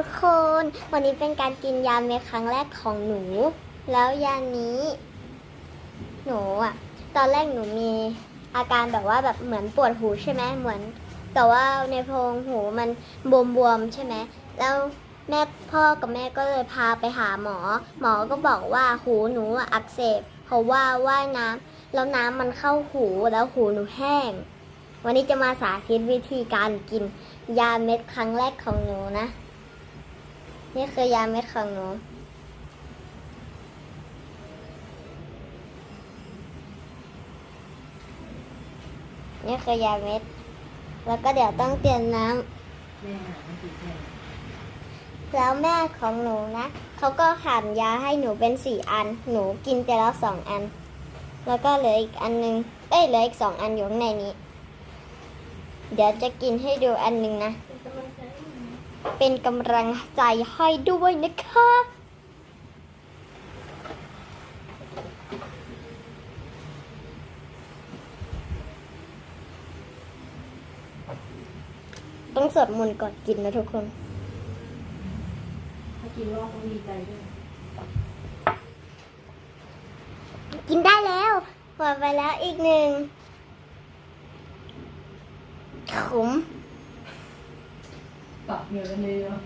ทุกคนวันนี้เป็นการกินยาเม็ดครั้งแรกของหนู แล้วยานี้ หนูอะตอนแรกหนูมีอาการแบบว่าแบบเหมือนปวดหูใช่ไหมเหมือน แต่ว่าในโพรงหูมันบวมๆใช่ไหมแล้วแม่พ่อกับแม่ก็เลยพาไปหาหมอ หมอก็บอกว่าหูหนูอะอักเสบเพราะว่าว่ายน้ำแล้วน้ำมันเข้าหูแล้วหูหนูแห้ง วันนี้จะมาสาธิตวิธีการกินยาเม็ดครั้งแรกของหนูนะ นี่คือยาเม็ดของหนู นี่คือยาเม็ด แล้วก็เดี๋ยวต้องเตรียมน้ำแล้วแม่ของหนูนะ เขาก็หั่นยาให้หนูเป็นสี่อัน หนูกินไปแล้วสองอัน แล้วก็เหลืออีกอันหนึง เอ้ยเหลืออีกสองอันอยู่ข้างในนี้ เดี๋ยวจะกินให้ดูอันหนึงนะ เป็นกำลังใจให้ด้วยนะคะ ต้องสวดมนต์ก่อนกินนะทุกคน ถ้ากินรอบต้องดีใจด้วย กินได้แล้วหมดไปแล้วอีกหนึ่งขม ปรับเหงื่อกันเลยเนาะ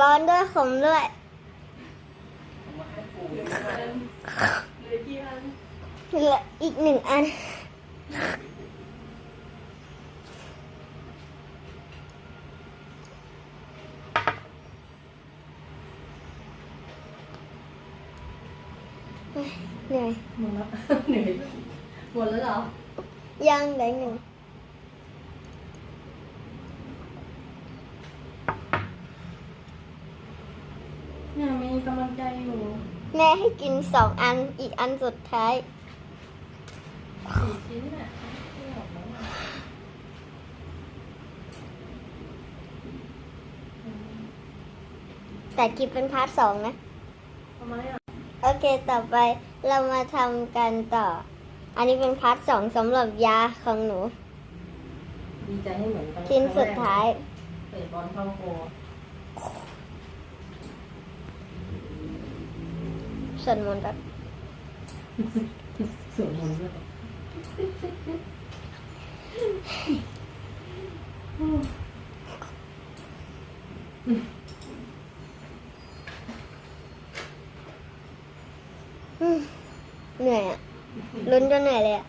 ร้อนด้วยขมด้วยเหลือกี่อันเหลืออีกหนึ่งอัน เหนื่อยหมดแล้วเหนื่อยหมดแล้วเหรอ ยังเหลืออีกหนึ่ง เนี่ยมี กำลังใจอยู่ แม่ให้กินสองอันอีกอันสุดท้ายสี่ชิ้นน่ะไม่ออกแล้วอะแต่กินเป็นพาร์ทสองนะ ทำไมอะโอเค ต่อไปเรามาทำกันต่อ อันนี้เป็นพาร์ทสองสำหรับยาของหนูดีใจให้เหมือนกันชิ้นสุดท้าย เตะบอลเข้าโก ส่วนมนต์แบบสวดมนต์ด้วยเหนื่อยอะลุ้นจนเหนื่อยเลยอะ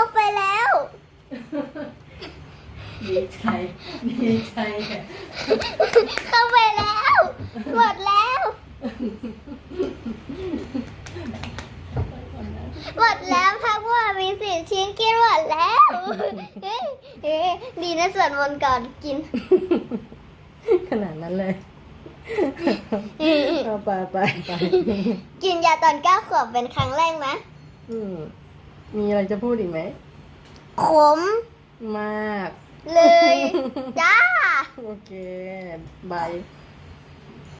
าไปแล้ว ดีใจ ดีใจแกเข้าไปแล้ว หมดแล้ว หมดแล้วพักว่ามีสิชิ้นกินหมดแล้วเฮ้ยเฮ้ยดีนะสวดมนต์ก่อนกิน ขนาดนั้นเลย เอาไปไปไปกินยาตอนเก้าขวบเป็นครั้งแรกไหม อืม มีอะไรจะพูดอีกไหม ขมมาก เลย จ้า โอเค บาย